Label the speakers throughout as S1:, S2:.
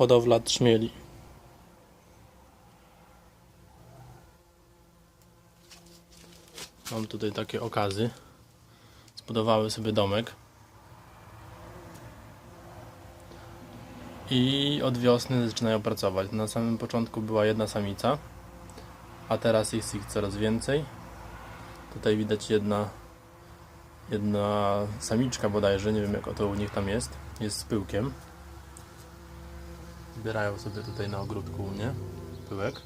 S1: hodowla trzmieli. Mam tutaj takie okazy. Zbudowały sobie domek. I od wiosny zaczynają pracować. Na samym początku była jedna samica, a teraz jest ich coraz więcej. Tutaj widać jedna, jedna samiczka bodajże, nie wiem jak to u nich tam jest. Jest z pyłkiem. Zbierają sobie tutaj na ogródku u mnie pyłek.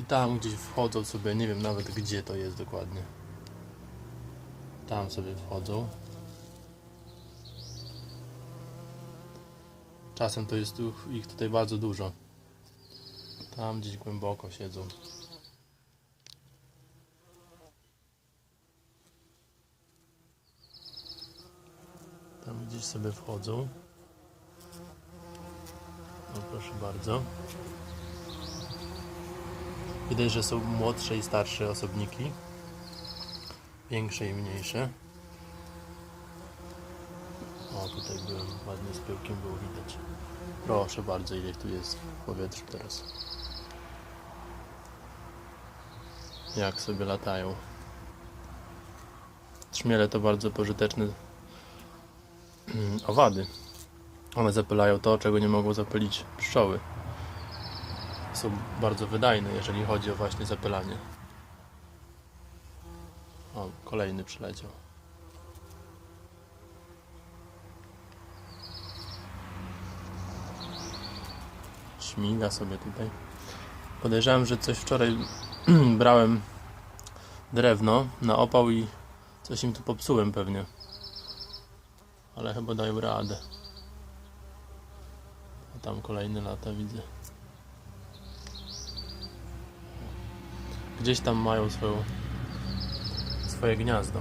S1: I tam gdzieś wchodzą sobie, nie wiem nawet gdzie to jest dokładnie. Tam sobie wchodzą. Czasem to jest ich tutaj bardzo dużo. Tam gdzieś głęboko siedzą. Tam gdzieś sobie wchodzą. No proszę bardzo. Widać, że są młodsze i starsze osobniki. Większe i mniejsze. O, tutaj byłem ładnie z pyłkiem, było widać. Proszę bardzo, ile tu jest w powietrzu teraz. Jak sobie latają. Trzmiele to bardzo pożyteczne mm, owady. One zapylają to, czego nie mogą zapylić pszczoły. Są bardzo wydajne, jeżeli chodzi o właśnie zapylanie. O, kolejny przyleciał. Śmiga sobie tutaj. Podejrzewam, że coś wczoraj brałem drewno na opał i coś im tu popsułem pewnie. Ale chyba dają radę. Tam kolejny lata widzę. Gdzieś tam mają swoją, swoje gniazdo.